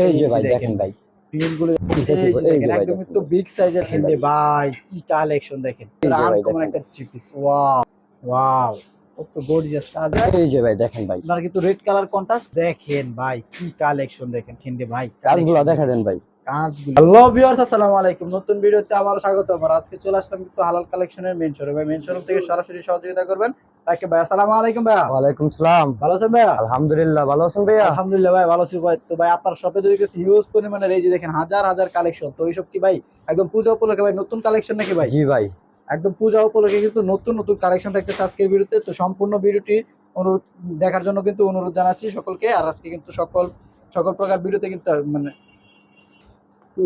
এই যে ভাই দেখেন ভাই। গুলো একদম। বিগ সাইজের কি কালেকশন দেখেন। আনকমন একটা চিপিস ওয়াও ওয়াও কত গর্জিয়াস কাজ এই যে ভাই দেখেন ভাই। আপনার কিন্তু রেড কালার কন্ট্রাস্ট দেখেন ভাই কি কালেকশন দেখেন ভাই। কাজগুলো দেখা দেন ভাই। কাজগুলো। হ্যালো ভিউয়ার্স আসসালামু আলাইকুম। নতুন ভিডিওতে আবারও স্বাগত। আমার আজকে চলে আসলাম কিন্তু হালাল কালেকশনের মেন শোরুম মেন শোরুম থেকে সরাসরি সহযোগিতা করবেন তাকে ভাই। আসসালামু আলাইকুম সালাম। ভালো আছেন আলহামদুলিল্লাহ ভালো আছেন আলহামদুলিল্লাহ ভাই ভালো আছি ভাই। তো ভাই আপনার শপে যদি গেছি হিউজ পরিমাণের এই যে দেখেন হাজার হাজার কালেকশন তো এইসব কি ভাই একদম পূজা উপলক্ষে ভাই নতুন কালেকশন নাকি ভাই? জি ভাই। একদম পূজা উপলক্ষে কিন্তু নতুন নতুন কালেকশন থাকতেছে আজকের ভিডিওতে। তো সম্পূর্ণ ভিডিওটি অনুরোধ দেখার জন্য কিন্তু অনুরোধ জানাচ্ছি সকলকে। আর আজকে কিন্তু সকল সকল প্রকার ভিডিওতে কিন্তু মানে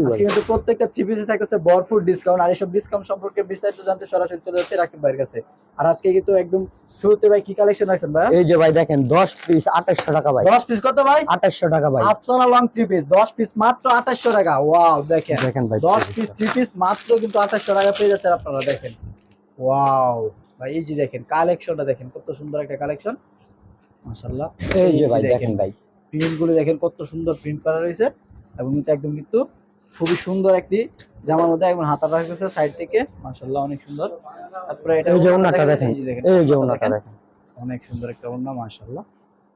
আজকে কিন্তু প্রত্যেকটা থ্রি পিসে থাকতেছে ভরপুর ডিসকাউন্ট আর এইসব ডিসকাউন্ট সম্পর্কে বিস্তারিত জানতে সরাসরি চলে যাচ্ছে রাকিব ভাইয়ের কাছে। আর আজকে কিন্তু একদম শুরুতে ভাই কি কালেকশন রাখছেন ভাই? এই যে ভাই দেখেন দশ পিস আঠাশশো টাকা ভাই। দশ পিস কত ভাই? আঠাশশো টাকা ভাই। আফসানা লং থ্রি পিস দশ পিস মাত্র আঠাশশো টাকা। ওয়াও দেখেন। দেখেন ভাই দশ পিস থ্রি পিস মাত্র কিন্তু আঠাশশো টাকা পেয়ে যাচ্ছেন আপনারা দেখেন। ওয়াও ভাই এই যে দেখেন কালেকশনটা দেখেন কত সুন্দর একটা কালেকশন মাশাআল্লাহ। এই যে ভাই দেখেন। ভাই। প্রিন্টগুলো দেখেন কত সুন্দর প্রিন্ট করা রয়েছে। এবং এটা একদম কিন্তু খুবই সুন্দর একটি জামার মধ্যে একদম হাতা রাখতেছে সাইড থেকে। মাশাআল্লাহ অনেক সুন্দর। তারপরে এটা এই যে ওড়নাটা ওনাটা দেখেন। এই যে ওনাটা দেখেন। অনেক সুন্দর একটা ওড়না মাশাআল্লাহ।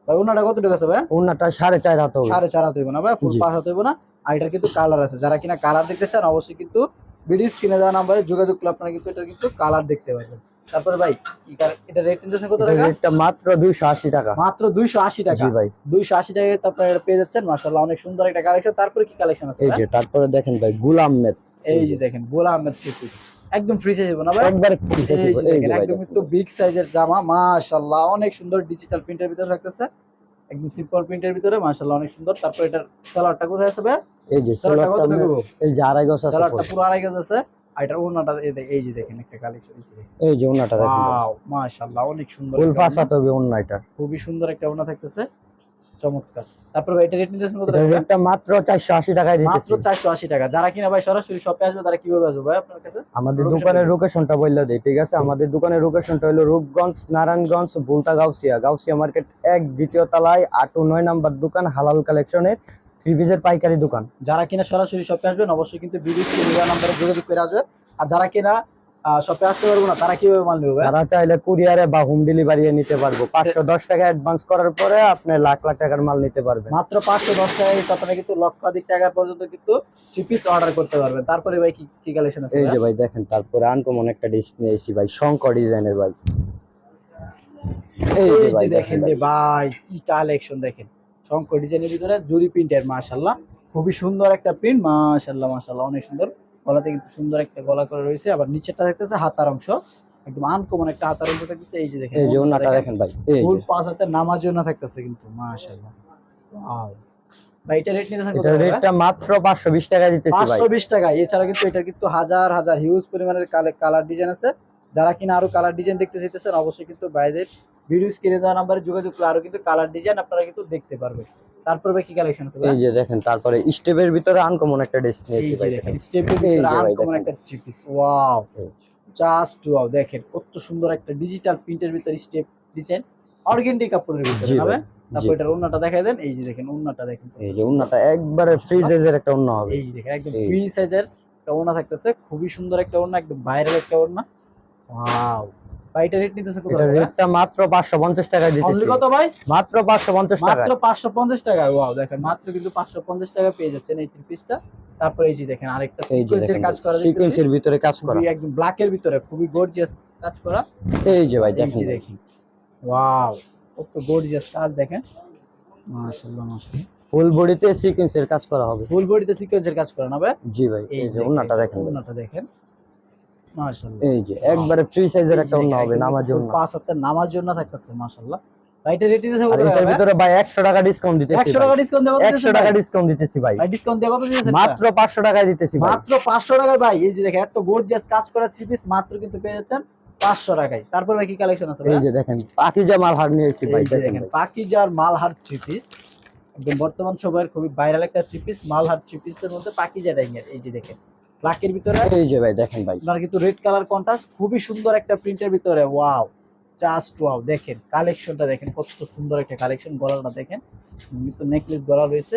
ভাই ওড়নাটা কত টাকা আছে ভাই? ওনাটা সাড়ে চার হাত হবে। সাড়ে চার হাত হইব না ভাই ফুল। পাঁচ হাত হইব না। আর এটার কিন্তু কালার আছে। যারা কিনা কালার দেখতে চান অবশ্যই কিন্তু ভিডিও স্ক্রিনে দেওয়া নাম্বারে যোগাযোগ করলে আপনারা কিন্তু এটা কিন্তু কালার দেখতে পারবেন। তারপরে ভাই এটা রেট ইন্টারেস্ট কত টাকা? রেটটা মাত্র দুইশো আশি টাকা। মাত্র দুইশো আশি টাকা? জি ভাই। দুইশো আশি টাকায় তো আপনারা এটা পেয়ে যাচ্ছেন। মাশাআল্লাহ অনেক সুন্দর একটা কালেকশন তারপরে কি কালেকশন আছে এই যে তারপরে দেখেন ভাই গুলাম মেদ এই যে দেখেন গোলা আহমেদ থ্রি পিস একদম ফ্রি সাইজ না ভাই। একবারে যে দেখেন একদম একটু বিগ সাইজের জামা। মাশাআল্লাহ অনেক সুন্দর ডিজিটাল প্রিন্টের ভিতরে থাকতেছে। একদম সিম্পল প্রিন্টের ভিতরে। মাশাআল্লাহ অনেক সুন্দর। তারপর এটার সালোয়ারটা কোথায় আছে ভাই? এই যে সালোয়ারটা কত এই যে আড়াই গজ আছে সালোয়ারটা পুরো। পুরো আড়াই গজ আছে। আর ওড়নাটা এই যে দেখেন একটা কালেকশন এই যে ওনাটা দেখেন। ওয়াও মাশাআল্লাহ অনেক সুন্দর ফুল ওনা এটা। খুবই সুন্দর একটা ওড়না থাকতেছে। চমৎকার। তারপর এটা রেট নিতেছেন কত রেটটা মাত্র চারশো আশি টাকায় দিতেছি। চারশো আশি টাকা। যারা কিনা ভাই সরাসরি শপে আসবে তারা কীভাবে আসবে ভাই আপনার কাছে? আমাদের দোকানের লোকেশনটা বললে দিই ঠিক আছে? আমাদের দোকানের লোকেশনটা হলো রূপগঞ্জ নারায়ণগঞ্জ বুলতা গাউসিয়া। গাউসিয়া মার্কেট এক দ্বিতীয় তলায় আট ও নয় নাম্বার দোকান হালাল কালেকশনের থ্রি পিসের পাইকারি দোকান। যারা কিনা সরাসরি শপে আসবেন অবশ্যই কিন্তু স্ক্রিনে নাম্বারে যোগাযোগ করে আসবেন। আর যারা কিনা শপে আসতে পারব না তারা কীভাবে মাল নেবে? তারা চাইলে কুরিয়ারে বা হোম ডেলিভারি নিতে পারব। পাঁচশো দশ টাকা অ্যাডভান্স করার পরে আপনি লাখ লাখ টাকার মাল নিতে পারবেন। মাত্র পাঁচশো দশ টাকায় কিন্তু আপনারা কিন্তু লক্ষাধিক টাকা পর্যন্ত কিন্তু থ্রি পিস অর্ডার করতে পারবেন। তারপরে ভাই কি কি কালেকশন আছে এই? যে ভাই? দেখেন তারপরে আনকমন একটা ডিশ নিয়ে এসেছি ভাই শঙ্কর ডিজাইনের ভাই। এই যে দেখেন ভাই। কি কালেকশন দেখেন। শঙ্কর ডিজাইনের ভিতরে জুরি প্রিন্টের মাশাল্লাহ খুবই সুন্দর একটা প্রিন্ট মাশাল্লাহ মাশাল্লাহ অনেক সুন্দর। গলাতে কিন্তু সুন্দর একটা গলা করে রয়েছে। আবার নিচেরটা দেখতেছে হাতার অংশ। একদম আনকমন একটা হাতার অংশ থাকতেছে। এই যে দেখেন এই যে ওনাটা দেখেন ভাই। এই ফুল পাঁচ হাতে নামাজও না থাকতেছে কিন্তু মাশাল্লাহ ভাই এটা রেট নিতেছেন কত রেটটা মাত্র টাকা দিতেছি ভাই। টাকা এছাড়া কিন্তু এটা কিন্তু হাজার হাজার হিউজ পরিমাণের কালার ডিজাইন আছে। যারা কিনা আরও কালার ডিজাইন দেখতে চাইতেছেন অবশ্যই কিন্তু বাইরের ভিডিও স্ক্রিনে দেওয়া নাম্বারে যোগাযোগ করে আরও কিন্তু কালার ডিজাইন আপনারা কিন্তু দেখতে পারবেন তারপর কি কালেকশন আছে এই যে দেখেন তারপরে স্টেপের ভিতরে আনকমন একটা ড্রেস নিয়েছি ভাই দেখেন স্টেপের ভিতরে আনকমন একটা three piece wow just wow দেখেন কত সুন্দর একটা ডিজিটাল প্রিন্টের ভিতরে স্টেপ ডিজাইন অর্গেন্ডি কাপড়ের ভিতরে ভাই? তারপর জি। এটার ওন্নাটা দেখাই দেন এই যে দেখেন ওন্নাটা দেখেন এই যে। ওনাটা একবারে ফ্রি সাইজের একটা ওন্না হবে এই যে দেখেন একদম। ফ্রি সাইজের একটা ওড়না থাকতেছে খুবই সুন্দর একটা ওড়না একদম ভাইরাল একটা ওড়না ওয়াও ভাই এটা রেট নিতেছে কত এটা রেটটা মাত্র পাঁচশো পঞ্চাশ টাকা অনলি কত ভাই? মাত্র পাঁচশো পঞ্চাশ টাকা মাত্র পাঁচশো পঞ্চাশ টাকা ওয়াও দেখেন মাত্র কিন্তু টাকা পেয়ে যাচ্ছেন এই থ্রি পিসটা তারপরে এই যে দেখেন আরেকটা সিকোয়েন্সের কাজ করা দেখতেছি সিকোয়েন্সের ভিতরে কাজ করা। খুবই একদম ব্ল্যাকের ভিতরে খুবই গর্জিয়াস কাজ করা। এই যে ভাই দেখেন। ওয়াও কত গর্জিয়াস কাজ দেখেন। মাশাআল্লাহ মাশাআল্লাহ। ফুল বডিতে সিকোয়েন্সের কাজ করা হবে। ফুল বডিতে সিকোয়েন্সের কাজ করা ভাই? জি ভাই এই যে ওন্নাটা দেখেন ভাই। ওন্নাটা দেখেন। এই যে একবারে ফ্রি সাইজের একটা ওন্না হবে নামার জন্য পাঁচ হাতে নামার জন্য থাকতেছে মাশাআল্লাহ। ভাই রেট দিতেছে কত টাকা ভিতরে ভাই একশো টাকা ডিসকাউন্ট দিতেছি 100 টাকা ডিসকাউন্ট দেওয়া একশো টাকা ডিসকাউন্ট দিতেছি ভাই। ভাই ডিসকাউন্ট দিয়ে কত দিয়েছেন মাত্র পাঁচশো টাকায় দিতেছি ভাই। মাত্র 500 টাকায় ভাই এই যে দেখেন এত গর্জিয়াস কাজ করা থ্রি পিস মাত্র কিন্তু পেয়ে যাচ্ছেন 500 টাকায়। তারপর ভাই কি কালেকশন আছে ভাই এই যে দেখেন পাকিজা মাল হার নিয়েছি ভাই দেখেন। পাকিজার মালহার থ্রি পিস একদম বর্তমান সময়ের খুবই ভাইরাল একটা থ্রি পিস মালহার থ্রি পিসের মধ্যে পাকিজা ডাইঙের এই যে দেখেন। ব্ল্যাকের ভিতরে। এই যে ভাই দেখেন ভাই। আপনার কিন্তু রেড কালার কন্ট্রাস্ট খুবই সুন্দর একটা প্রিন্টের ভিতরে। ওয়াও জাস্ট ওয়াও দেখেন কালেকশনটা দেখেন কত সুন্দর একটা কালেকশন গলাটা দেখেন। কিন্তু নেকলেস গলা রয়েছে।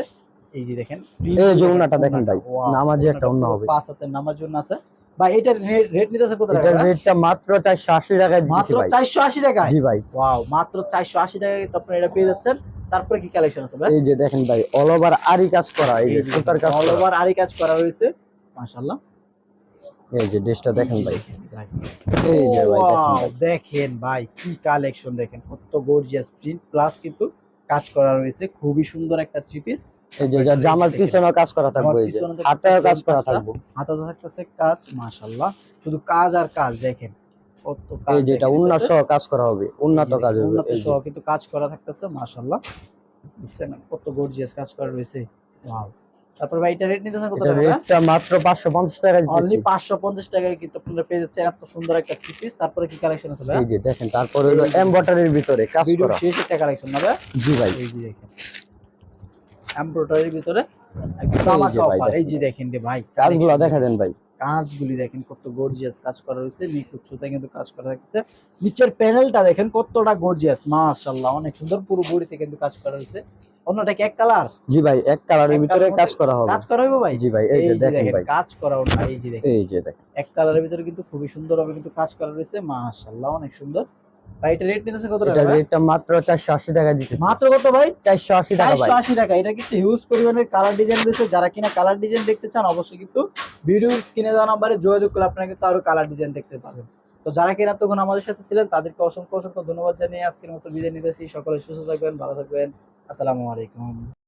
এই যে দেখেন এই যে দেখেন ভাই, নামাজি একটা পুরো হবে। পাঁচ হাতের নামাজ জন্য আছে। ভাই এটার রেট নিতেছে কত টাকা? ভাই? রেটটা মাত্র চারশো আশি টাকায় দিচ্ছি মাত্র ভাই। চারশো আশি টাকায়? জি ভাই। ওয়াও মাত্র চারশো আশি টাকায় তো আপনারা এটা পেয়ে যাচ্ছেন। তারপরে কি কালেকশন আছে ভাই? এই যে দেখেন ভাই অল ওভার আরি কাজ করা এই যে সুতার কাজ অল ওভার আরি কাজ করা হয়েছে মাশাআল্লাহ। এই যে ড্রেসটা দেখেন ভাই। এই যে ভাই দেখেন ভাই। কি কালেকশন দেখেন কত গর্জিয়াস প্রিন্ট প্লাস কিন্তু কাজ করা রয়েছে খুবই সুন্দর একটা থ্রি পিস এই যে জামার কাজ করা থাকবে এই যে কাজ করা থাকবে। হাতাতে থাকতেছে কাজ মাশাআল্লাহ। শুধু কাজ আর কাজ দেখেন কত কাজ এই যে এটা উন্নত সহ কাজ করা হবে উন্নত কাজ হবে উন্নত সহ কিন্তু কাজ করা থাকতেছে মাশাআল্লাহ। দেখছেন কত গর্জিয়াস কাজ করা রয়েছে। ওয়াও। তারপর ভাই এটা রেট নিতেছেন কত টাকা? মাত্র দিচ্ছি টাকায় কিন্তু আপনারা পেয়ে যাচ্ছেন এত সুন্দর একটা থ্রি পিস তারপরে কি কালেকশন আছে ভাই? এই যে দেখেন তারপরে হলো এমব্রয়ডারির ভিতরে কাজ করা। শেষ একটা কালেকশন না ভাই? জি ভাই। এই যে দেখেন। এমব্রয়ডারির ভিতরে একদম এই ভাই offer। এই দেখেন। যে দেখেন রে ভাই কাজগুলো collection দেখা দেন ভাই। কাজগুলি দেখেন কত গর্জিয়াস কাজ করা রয়েছে নিখুঁত সুতায় কিন্তু কাজ করা থাকছে নিচের প্যানেলটা দেখেন কতটা গর্জিয়াস মাশাআল্লাহ অনেক সুন্দর। পুরো বডিতে কিন্তু কাজ করা রয়েছে অন্যটা কি এক কালার? জি ভাই এক কালারের ভিতরে কাজ করা হবে। কাজ করা হইব ভাই? জি ভাই এই যে দেখেন ভাই। কাজ করা ওটা এই যে দেখেন। এই যে দেখেন। এক কালারের ভিতরে কিন্তু খুবই সুন্দর হবে কিন্তু কাজ করা রয়েছে মাশাআল্লাহ অনেক সুন্দর। ভাই এটা রেট নিতেছে কত টাকা? রেটটা মাত্র চারশো আশি টাকা দিতেছি। মাত্র কত ভাই? চারশো আশি টাকা ভাই। চারশো আশি টাকা এটা কিন্তু হিউজ পরিমাণের কালার ডিজাইন রয়েছে। যারা কিনা কালার ডিজাইন দেখতে চান অবশ্যই কিন্তু ভিডিও স্ক্রিনে দেওয়া নাম্বারে যোগাযোগ করে আপনারা কিন্তু আরও কালার ডিজাইন দেখতে পাবেন তো যারা কিনা তখন আমাদের সাথে ছিলেন তাদেরকে অসংখ্য অসংখ্য ধন্যবাদ জানিয়ে আজকের মতো বিদায় নিতেছি। সকলে সুস্থ থাকবেন ভালো থাকবেন। আসসালামু আলাইকুম।